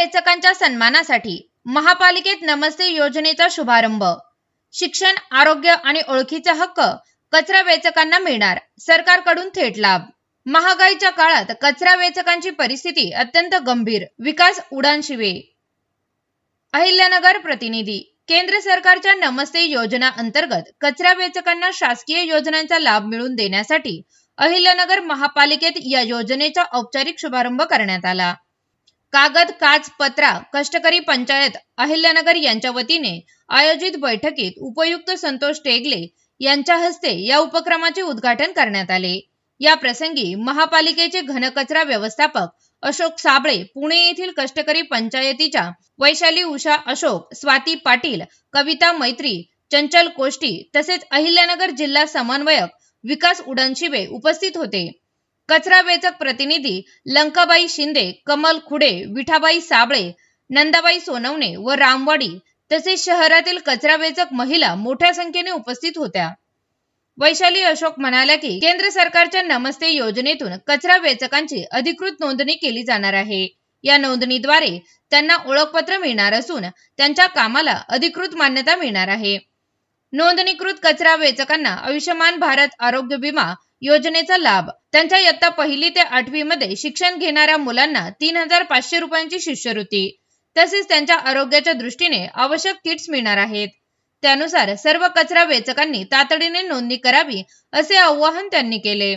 वेचकांच्या सन्मानासाठी महापालिकेत नमस्ते योजनेचा शुभारंभ. शिक्षण आरोग्य आणि ओळखीचा हक्क कचरा वेचकांना मिळणार. सरकारकडून थेट लाभ. महागाईच्या काळात कचरा वेचकांची परिस्थिती अत्यंत गंभीर. विकास उडानशिवे. अहिल्यानगर प्रतिनिधी. केंद्र सरकारच्या नमस्ते योजना अंतर्गत कचरा वेचकांना शासकीय योजनांचा लाभ मिळवून देण्यासाठी अहिल्यानगर महापालिकेत या योजनेचा औपचारिक शुभारंभ करण्यात आला. कागद काच पत्रा कष्टकरी पंचायत अहिल्यानगर यांच्या वतीने आयोजित बैठकीत उपयुक्त संतोष टेगले यांच्या हस्ते या उपक्रमाचे उद्घाटन करण्यात आले. या प्रसंगी महापालिकेचे घनकचरा व्यवस्थापक अशोक साबळे पुणे येथील कष्टकरी पंचायतीच्या वैशाली उषा अशोक स्वाती पाटील कविता मैत्री चंचल कोष्टी तसेच अहिल्यानगर जिल्हा समन्वयक विकास उडनशिबे उपस्थित होते. कचरा वेचक प्रतिनिधी लंकाबाई शिंदे कमल खुडे विठाबाई साबळे नंदाबाई सोनवणे व रामवाडी तसेच शहरातील कचरा वेचक महिला मोठ्या संख्येने उपस्थित होत्या. वैशाली अशोक म्हणाल्या की केंद्र सरकारच्या नमस्ते योजनेतून कचरा वेचकांची अधिकृत नोंदणी केली जाणार आहे. या नोंदणीद्वारे त्यांना ओळखपत्र मिळणार असून त्यांच्या कामाला अधिकृत मान्यता मिळणार आहे. नोंदणीकृत कचरा वेचकांना आयुष्यमान भारत आरोग्य विमा योजनेचा लाभ. त्यांच्या इयत्ता पहिली ते आठवी मध्ये शिक्षण घेणाऱ्या मुलांना तीन हजार पाचशे रुपयांची शिष्यवृत्ती. तसेच त्यांच्या आरोग्याच्या दृष्टीने आवश्यक किट्स मिळणार आहेत. त्यानुसार सर्व कचरा वेचकांनी तातडीने नोंदणी करावी असे आवाहन त्यांनी केले.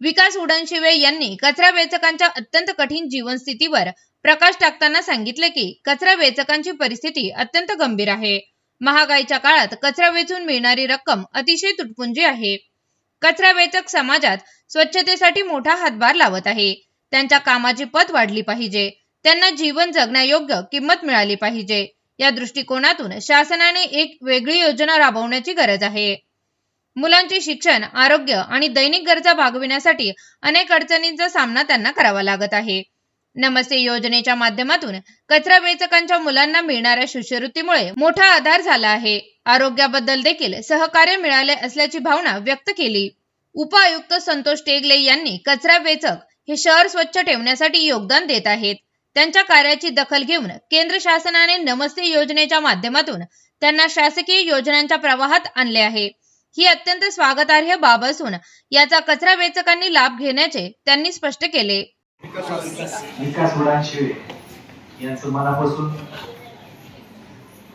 विकास उडनशिवे यांनी कचरा वेचकांच्या अत्यंत कठीण जीवनस्थितीवर प्रकाश टाकताना सांगितले की कचरा वेचकांची परिस्थिती अत्यंत गंभीर आहे. महागाईच्या काळात कचरा वेचून मिळणारी रक्कम अतिशय तुटपुंजी आहे. कचरा वेचक समाजात स्वच्छतेसाठी मोठा हातभार लावत आहे. त्यांच्या कामाची पत वाढली पाहिजे. त्यांना जीवन जगण्यायोग्य किंमत मिळाली पाहिजे. या दृष्टिकोनातून शासनाने एक वेगळी योजना राबवण्याची गरज आहे. मुलांचे शिक्षण आरोग्य आणि दैनिक गरजा भागविण्यासाठी अनेक अडचणींचा सामना त्यांना करावा लागत आहे. नमस्ते योजनेच्या माध्यमातून कचरा वेचकांच्या मुलांना मिळणाऱ्या शिष्यवृत्तीमुळे मोठा आधार झाला आहे. आरोग्याबद्दल देखील सहकार्य मिळाले असल्याची भावना व्यक्त केली. उपआयुक्त संतोष टेगले यांनी कचरा वेचक हे शहर स्वच्छ ठेवण्यासाठी योगदान देत आहेत. त्यांच्या कार्याची दखल घेऊन केंद्र शासनाने नमस्ते योजनेच्या माध्यमातून त्यांना शासकीय योजनांच्या प्रवाहात आणले आहे. ही अत्यंत स्वागतार्ह बाब असून याचा कचरा वेचकांनी लाभ घेण्याचे त्यांनी स्पष्ट केले. विकास उडानशिवे यांचं मनापासून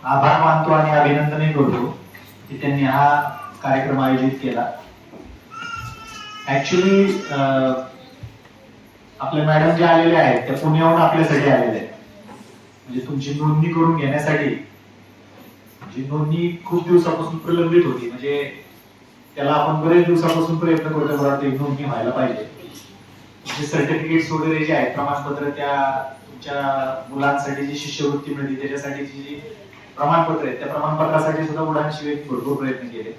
आभार मानतो आणि अभिनंदनही करतो की त्यांनी हा कार्यक्रम आयोजित केला. ऍक्च्युली आपल्या मॅडम जे आलेले आहेत त्या पुण्याहून आपल्यासाठी आलेले आहेत. म्हणजे तुमची नोंदणी करून घेण्यासाठी जी नोंदणी खूप दिवसापासून प्रलंबित होती म्हणजे त्याला आपण बरेच दिवसापासून प्रयत्न करतो मला ते नोंदणी व्हायला पाहिजे. जे सर्टिफिकेट्स वगैरे जे आहेत प्रमाणपत्र त्या तुमच्या मुलांसाठी जी शिष्यवृत्ती मिळते त्याच्यासाठीची जी प्रमाणपत्र आहेत त्या प्रमाणपत्रासाठी सुद्धा उडानशिवे भरपूर प्रयत्न केले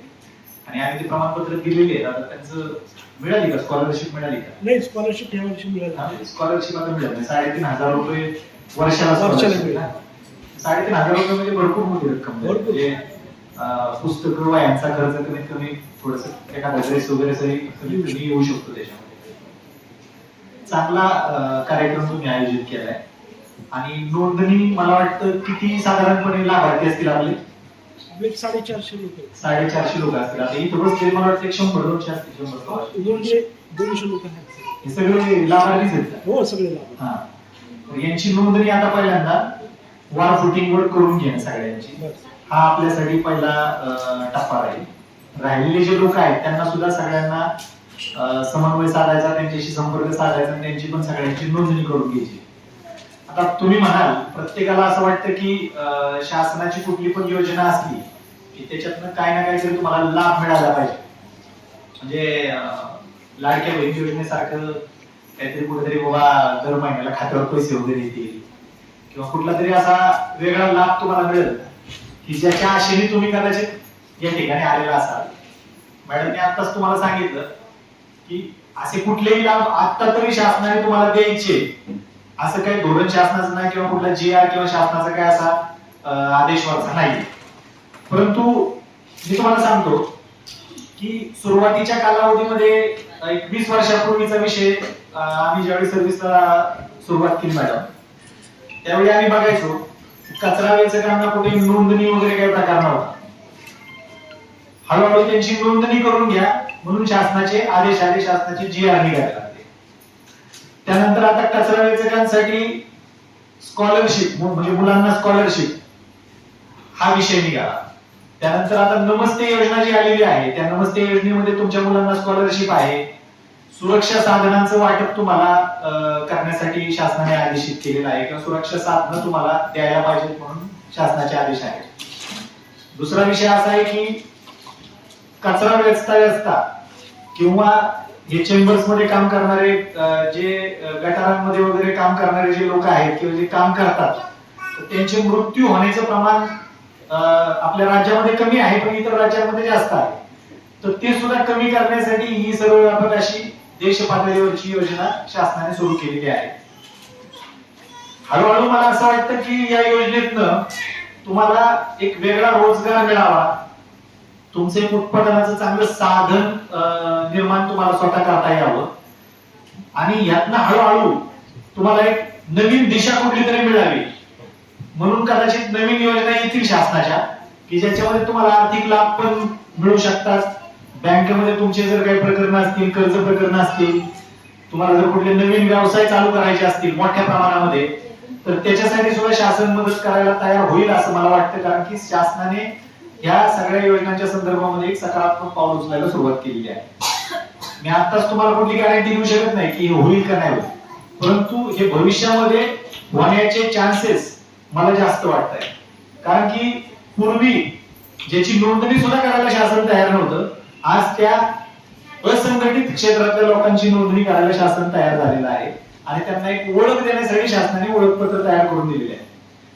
आणि आम्ही ते प्रमाणपत्र दिलेली आहेत आता त्यांचं मिळाली का स्कॉलरशिप मिळाली का नाही स्कॉलरशिप ह्या वर्षी मिळाली स्कॉलरशिप आता मिळाली. साडेतीन हजार रुपये वर्षाला वर्षाला. साडेतीन हजार रुपये म्हणजे भरपूर मोठी रक्कम. म्हणजे पुस्तकं वयांचा खर्च कमीत कमी थोडस एखादा ड्रेस वगैरे कमी येऊ शकतो त्याच्यामध्ये चांगला कार्यक्रम तुम्ही आयोजित केलाय. आणि नोंदणी मला वाटतं किती साधारणपणे लाभार्थी असतील आपले? साडेचारशे लोक. साडेचारशे लोक असतील. आता इथं बसले मला वाटतं शंभर दोनशे असतील शंभर दोनशे दोनशे लोक हे सगळे लाभार्थीच आहेत? हो सगळे हा. यांची नोंदणी आता पहिल्यांदा वार फुटिंग वर करून घेणं सगळ्यांची. हा आपल्यासाठी पहिला टप्पा राहील. राहिलेले जे लोक आहेत त्यांना सुद्धा सगळ्यांना समन्वय साधायचा त्यांच्याशी संपर्क साधायचा त्यांची पण सगळ्यांची नोंदणी करून घ्यायची. आता तुम्ही म्हणाल प्रत्येकाला असं वाटतं की अं, शासनाची कुठली पण योजना असली की त्याच्यातनं काय ना काहीतरी तुम्हाला लाभ मिळाला पाहिजे. म्हणजे अं, लाडक्या बहीण योजनेसारखं काहीतरी कुठेतरी बाबा दर महिन्याला खात्यावर पैसे वगैरे येतील किंवा कुठला तरी असा वेगळा लाभ तुम्हाला मिळेल की ज्याच्या आशेने तुम्ही कदाचित या ठिकाणी आलेला असाल. मॅडमने आताच तुम्हाला सांगितलं की असे कुठलेही लाभ आता तरी शासनाने तुम्हाला द्यायचे. असं काही धोरण शासनाचं नाही किंवा कुठला जी आर किंवा शासनाचा काय असा आदेश व्हायचा नाही परंतु मी तुम्हाला सांगतो की सुरुवातीच्या कालावधीमध्ये एक वीस वर्षापूर्वीचा विषय आम्ही ज्यावेळी सर्व्हिसला सुरुवात केली मॅडम त्यावेळी आम्ही बघायचो कचरा वेचकांना कुठे नोंदणी वगैरे काही प्रकार नव्हता. हळूहळू त्यांची नोंदणी करून घ्या. म्हणून शासनाचे आदेश आले शासनाचे जी आर लागले त्यानंतर आता कचरा वेचकांसाठी स्कॉलरशिप म्हणजे मुलांना स्कॉलरशिप हा विषय निघाला. त्यानंतर आता नमस्ते योजना जी आलेली आहे त्या नमस्ते योजनेमध्ये तुमच्या मुलांना स्कॉलरशिप आहे. सुरक्षा साधनांचं वाटप तुम्हाला अं, करण्यासाठी शासनाने आदेशित केलेलं आहे किंवा सुरक्षा साधनं तुम्हाला द्यायला पाहिजेत म्हणून शासनाचे आदेश आहेत. दुसरा विषय असा आहे की कचरा वेचता वेचता किंवा हे चेंबर्समध्ये काम करणारे जे गटारांमध्ये वगैरे काम करणारे जे लोक आहेत किंवा जे काम करतात त्यांचे मृत्यू होण्याचं प्रमाण अं, आपल्या राज्यामध्ये कमी आहे पण इतर राज्यांमध्ये जास्त आहे. तर ते सुद्धा कमी करण्यासाठी ही सर्वव्यापक अशी देश पातळीवरची योजना शासनाने सुरू केलेली आहे. हळूहळू मला असं वाटतं की या योजनेतनं तुम्हाला एक वेगळा रोजगार मिळावा तुमचं एक उत्पादनाचं चांगलं साधन निर्माण तुम्हाला स्वतः करता यावं. आणि यातनं हळूहळू तुम्हाला एक नवीन दिशा कुठली तरी मिळावी. म्हणून कदाचित नवीन योजना येतील शासनाच्या की ज्याच्यामध्ये तुम्हाला आर्थिक लाभ पण मिळू शकतात. बँकेमध्ये तुमचे जर काही प्रकरण असतील कर्ज प्रकरण असतील तुम्हाला जर कुठले नवीन व्यवसाय चालू करायचे असतील मोठ्या प्रमाणामध्ये तर त्याच्यासाठी सुद्धा शासन मदत करायला तयार होईल असं मला वाटतं. कारण की शासनाने या सगळ्या योजनांच्या संदर्भामध्ये एक सकारात्मक पाऊल उचलायला सुरुवात केलेली आहे. मी आताच तुम्हाला कुठली गॅरंटी देऊ शकत नाही की हे होईल का नाही होईल. परंतु हे भविष्यामध्ये होण्याचे चान्सेस मला जास्त वाटत आहे कारण की पूर्वी ज्याची नोंदणी सुद्धा करायला शासन तयार नव्हतं आज त्या असंघटित क्षेत्रातल्या लोकांची नोंदणी करायला शासन तयार झालेलं आहे. आणि त्यांना एक ओळख देण्यासाठी शासनाने ओळखपत्र तयार करून दिलेले आहे.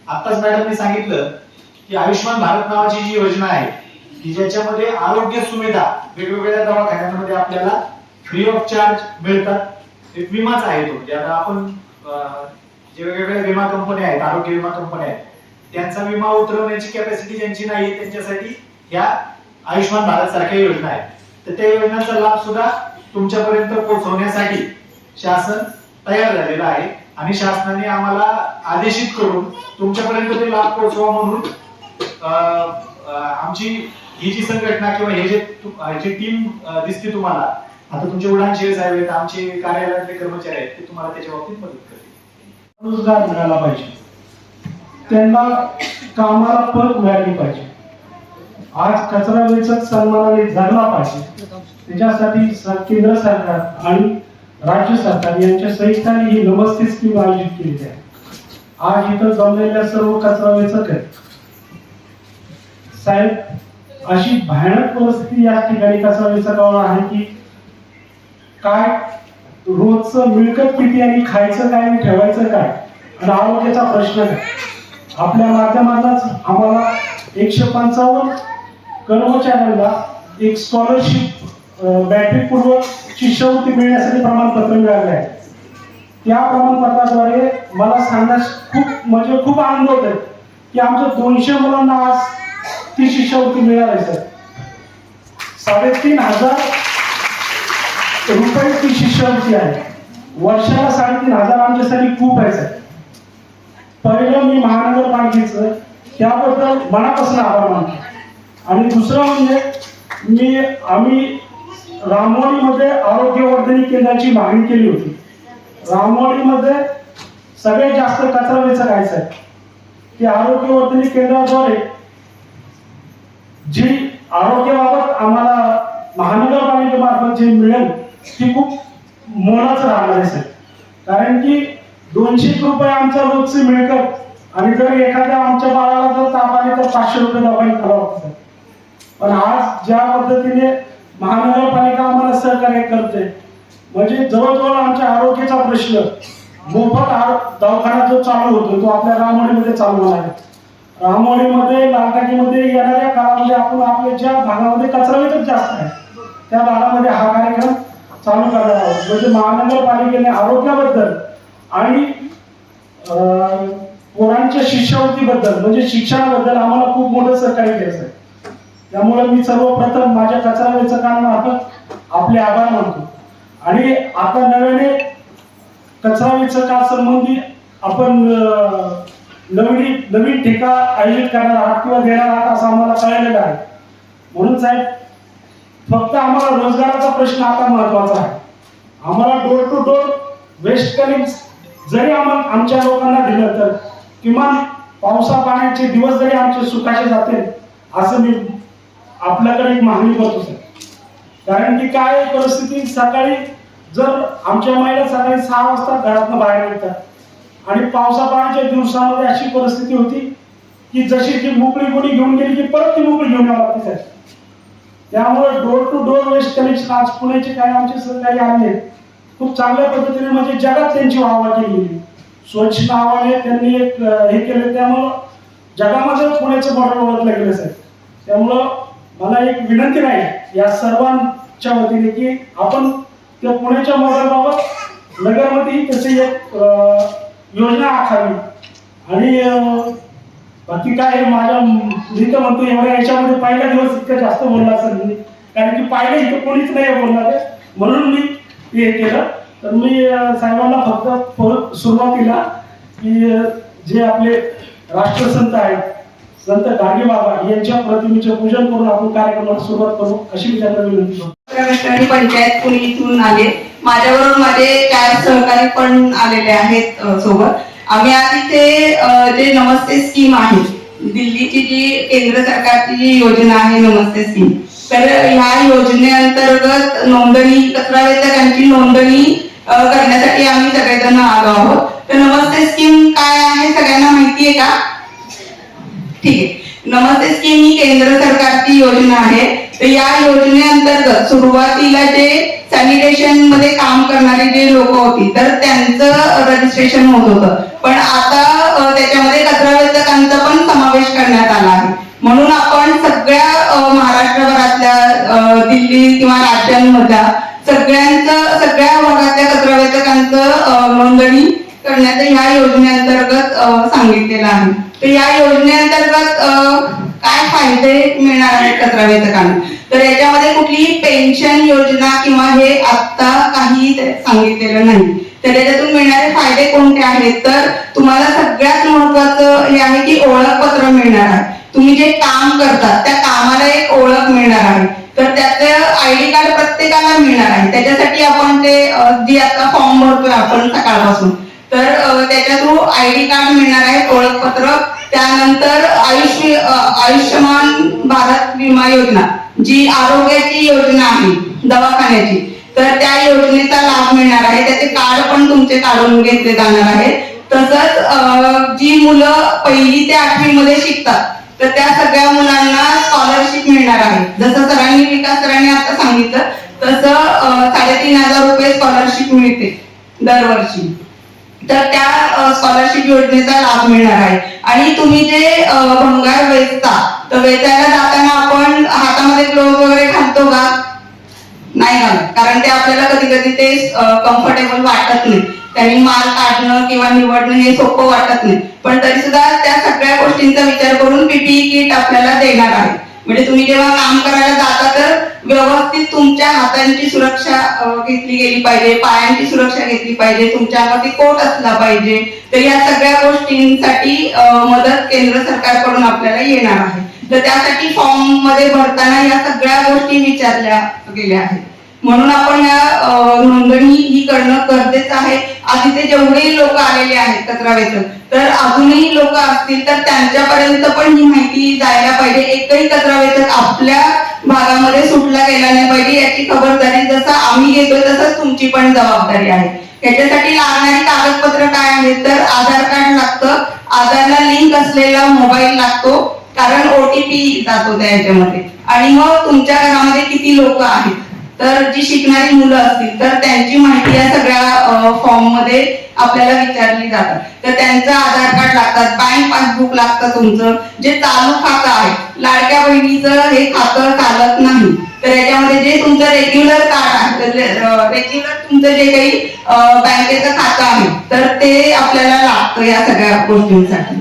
आताच मॅडमने सांगितलं की आयुष्यमान भारत नावाची जी योजना आहे की ज्याच्यामध्ये आरोग्य सुविधा वेगवेगळ्या दवाखान्यांमध्ये आपल्याला फ्री ऑफ चार्ज मिळतात. एक विमाच आहे तो म्हणजे आता आपण जे वेगवेगळ्या विमा कंपन्या आहेत आरोग्य विमा कंपन्या आहेत त्यांचा विमा उतरवण्याची कॅपॅसिटी ज्यांची नाही त्यांच्यासाठी या आयुष्यमान भारत सारख्या योजना आहेत. तर त्या योजनांचा लाभ सुद्धा तुमच्यापर्यंत पोहोचवण्यासाठी शासन तयार झालेलं आहे. आणि शासनाने आम्हाला आदेशित करून तुमच्यापर्यंत ते लाभ पोहोचवा म्हणून आमची ही जी संघटना किंवा हे जे जी टीम दिसते तुम्हाला आता तुमचे उडान शेर साहेब आहेत आमचे कार्यालयातले कर्मचारी आहेत ते तुम्हाला त्याच्या बाबतीत मदत करतील. रोजगार मिळाला पाहिजे. त्यांना कामाला पद मिळाली पाहिजे. आज कचरा वेचक सन्मानाने जगला पाहिजे. त्याच्यासाठी केंद्र सरकार आणि राज्य सरकार यांच्या संयुक्ताने ही नमस्ते स्कीम आयोजित केली आहे. आज इथं जमलेल्या सर्व कचरा वेचक आहेत. साहेब अशी भयानक परिस्थिती या ठिकाणी कसा वेचकावर आहे की काय रोजचं मिळकत किती आणि खायचं काय आणि ठेवायचं काय? आणि आरोग्याचा प्रश्न काय आपल्या माध्यमातच आम्हाला एकशे पंचावन्न कर्मचाऱ्यांना एक स्कॉलरशिप बॅटरी पूर्व शिष्यवृत्ती मिळण्यासाठी प्रमाणपत्र मिळाले आहे. त्या प्रमाणपत्राद्वारे मला सांगण्यास खूप म्हणजे खूप आनंद होत आहे की आमच्या दोनशे मुलांना आज ती शिष्यवृत्ती मिळाली आहे सर. साडेतीन हजार रुपये ती शिष्यवृत्ती आहे. वर्षाला साडेतीन हजार आमच्यासाठी खूप आहे सर. पहिलं मी महानगरपालिकेचं त्याबद्दल मनापासून आभार मानतो. आणि दुसरं म्हणजे मी आम्ही रामवाडीमध्ये आरोग्यवर्धनी केंद्राची मागणी केली होती. रामवाडीमध्ये सगळ्यात जास्त कचरा वेचायचा आहे की आरोग्यवर्धनी केंद्राद्वारे जी आरोग्याबाबत आम्हाला महानगरपालिकेमार्फत जे मिळेल ती खूप मोलाच राहणार आहे सर. कारण की दोनशे रुपये आमच्या रोजची मिळकत आणि जर एखाद्या आमच्या बाळाला जर ताप आले तर पाचशे रुपये दबाई करावं पण आज ज्या पद्धतीने महानगरपालिका आम्हाला सहकार्य करते म्हणजे जवळजवळ आमच्या आरोग्याचा प्रश्न मोफत दवाखाना जो चालू होतो तो आपल्या रामवाडीमध्ये चालू आहे. रामवाडीमध्ये लालटाकीमध्ये येणाऱ्या काळामध्ये आपण आपल्या ज्या भागामध्ये कचरा वेचक जास्त आहे त्या भागामध्ये हा कार्यक्रम चालू करणार आहोत. म्हणजे महानगरपालिकेने आरोग्याबद्दल आणि पोरांच्या शिष्यवृत्तीबद्दल म्हणजे शिक्षणाबद्दल आम्हाला खूप मोठं सहकार्य द्यायचं आहे. त्यामुळे मी सर्वप्रथम माझ्या कचरा वेचकांमार्फत आपले आभार मानतो. आणि आता नव्याने कचरा वेचकासंबंधी आपण नवीन नवीन ठिका आयोजित करणार आहात किंवा देणार आहात असं आम्हाला कळलेलं आहे. म्हणून साहेब फक्त आम्हाला रोजगाराचा प्रश्न आता महत्त्वाचा आहे. आम्हाला door to door waste culling जरी आम्हाला आमच्या लोकांना दिलं तर किमान पावसा पाण्याचे दिवस जरी आमचे सुखाचे जातील असं मी आपल्याकडे एक मागणी करतो सर कारण की काय परिस्थिती सकाळी जर आमच्या महिला सकाळी सहा वाजता घरातनं बाहेर निघतात आणि पावसा पाण्याच्या दिवसामध्ये अशी परिस्थिती होती की जशी ती मोकळी कोणी घेऊन गेली की परत ती मोकळी घेऊन यावं लागते त्यामुळे door to door waste collection आज पुण्याचे काही आमचे सहकारी आले. खूप चांगल्या पद्धतीने म्हणजे जगात त्यांची वाहवा केली. गेली स्वच्छ नावाने त्यांनी एक हे केलं. त्यामुळं जगामध्ये पुण्याचं मॉडेल ओळखलं गेलं साहेब. त्यामुळं मला एक विनंती नाही या सर्वांच्या वतीने की आपण त्या पुण्याच्या मॉडेलबाबत नगरमध्ये तसे एक अं, योजना आखावी. आणि बाकी काय माझ्या मी तर म्हणतो एवढ्या याच्यामध्ये पहिला दिवस इतका जास्त बोलला असेल मी. कारण की पाहिलं इथं कोणीच नाही बोलणार. आहे. म्हणून मी हे केलं. तर मी साहेबांना फक्त सुरुवातीला की जे आपले राष्ट्रसंत आहेत संत गाडगे बाबा यांच्या प्रतिमेचे पूजन करून आपण कार्यक्रमाला सुरुवात करू अशी मी त्यांना विनंती करतो. पंचायत पुणे इथून आले. माझ्याबरोबर माझे चार सहकारी पण आलेले आहेत सोबत. आम्ही आज इथे जे नमस्ते स्कीम आहे दिल्लीची जी केंद्र सरकारची जी योजना आहे नमस्ते स्कीम. तर ह्या योजनेअंतर्गत नोंदणी कचरा नोंदणी करण्यासाठी आम्ही सगळेजण आलो आहोत. तर नमस्ते स्कीम काय आहे सगळ्यांना माहिती आहे का? ठीक आहे. नमस्ते स्कीम ही केंद्र सरकारची योजना आहे. या योजनेअंतर्गत सुरुवातीला जे सॅनिटेशनमध्ये काम करणारे जे लोक होती तर त्यांचं रजिस्ट्रेशन होत होतं. पण आता त्याच्यामध्ये कचरा वेचकांचा पण समावेश करण्यात आला आहे. म्हणून आपण सगळ्या महाराष्ट्रभरातल्या दिल्ली किंवा राज्यांमधल्या सगळ्यांचं सगळ्या भागातल्या कचरा वेचकांचं नोंदणी करण्याचं ह्या योजनेअंतर्गत सांगितलेलं आहे. तर या योजनेअंतर्गत काय फायदे मिळणार आहेत कचरा वेचकांना तर याच्यामध्ये कुठलीही पेन्शन योजना किंवा हे आत्ता काही सांगितलेलं नाही. तर याच्यातून मिळणारे फायदे कोणते आहेत? तर तुम्हाला सगळ्यात महत्वाचं हे आहे की ओळखपत्र मिळणार आहे. तुम्ही जे काम करतात त्या कामाला एक ओळख मिळणार आहे. तर त्याचं आय डी कार्ड प्रत्येकाला मिळणार आहे. त्याच्यासाठी आपण ते जी आता फॉर्म भरतोय आपण सकाळपासून. तर त्याच्या थ्रू आय डी कार्ड मिळणार आहे ओळखपत्र त्यानंतर आयुष्य आयुष्यमान भारत विमा योजना जी आरोग्याची योजना आहे दवाखान्याची. तर त्या योजनेचा लाभ मिळणार आहे. त्याचे कार्ड पण तुमचे काढून घेतले जाणार आहे तसंच जी मुलं पहिली ते आठवी मध्ये शिकतात तर त्या सगळ्या मुलांना स्कॉलरशिप मिळणार आहे. जसं सरांनी विकास सरांनी आता सांगितलं तसं साडेतीन हजार रुपये स्कॉलरशिप मिळते दरवर्षी. तर त्या स्कॉलरशिप योजनेचा लाभ मिळणार आहे. आणि तुम्ही जे भंगार वेचता तर वेचायला जाताना आपण हातामध्ये ग्लोव्ह वगैरे घालतो का? नाही घालत कारण ते आपल्याला कधी कधी ते कम्फर्टेबल वाटत नाही. त्यांनी माल काढणं किंवा निवडणं हे सोपं वाटत नाही. पण तरी सुद्धा त्या सगळ्या गोष्टींचा विचार करून पीपीई किट आपल्याला देणार आहे. म्हणजे तुम्ही जेव्हा काम करायला जाता तर व्यवस्थित तुमच्या हातांची सुरक्षा घेतली गेली पाहिजे पायांची सुरक्षा घेतली पाहिजे तुमच्या हाती कोट असला पाहिजे तर या सगळ्या गोष्टींसाठी मदत केंद्र सरकारकडून आपल्याला येणार आहे. तर त्यासाठी फॉर्ममध्ये भरताना या सगळ्या गोष्टी विचारल्या गेल्या आहेत. म्हणून आपण या नोंदणी ही करणं गरजेचं आहे. आज इथे जेवढेही लोक आलेले आहेत कचरावेचक तर अजूनही लोक असतील तर त्यांच्यापर्यंत पण ही माहिती जायला पाहिजे. एकही कचरा वेचक आपल्या भागामध्ये सुटला गेला नाही पाहिजे याची खबरदारी जसं आम्ही घेतोय तसंच तुमची पण जबाबदारी आहे. याच्यासाठी लागणारी कागदपत्र काय आहेत? तर आधार कार्ड लागतं. आधारला लिंक असलेला मोबाईल लागतो कारण ओटीपी जातो त्या याच्यामध्ये. आणि मग तुमच्या घरामध्ये किती लोक आहेत? तर जी शिकणारी मुलं असतील तर त्यांची माहिती या सगळ्या फॉर्ममध्ये आपल्याला विचारली जातात. तर त्यांचं आधार कार्ड लागतात बँक पासबुक लागतं तुमचं जे चालू खातं आहे. लाडक्या बहिणीचं हे खातं चालत नाही. तर याच्यामध्ये जे तुमचं रेग्युलर कार्ड आहे रेग्युलर तुमचं जे काही बँकेचं खातं आहे तर ते आपल्याला लागतं या सगळ्या गोष्टींसाठी.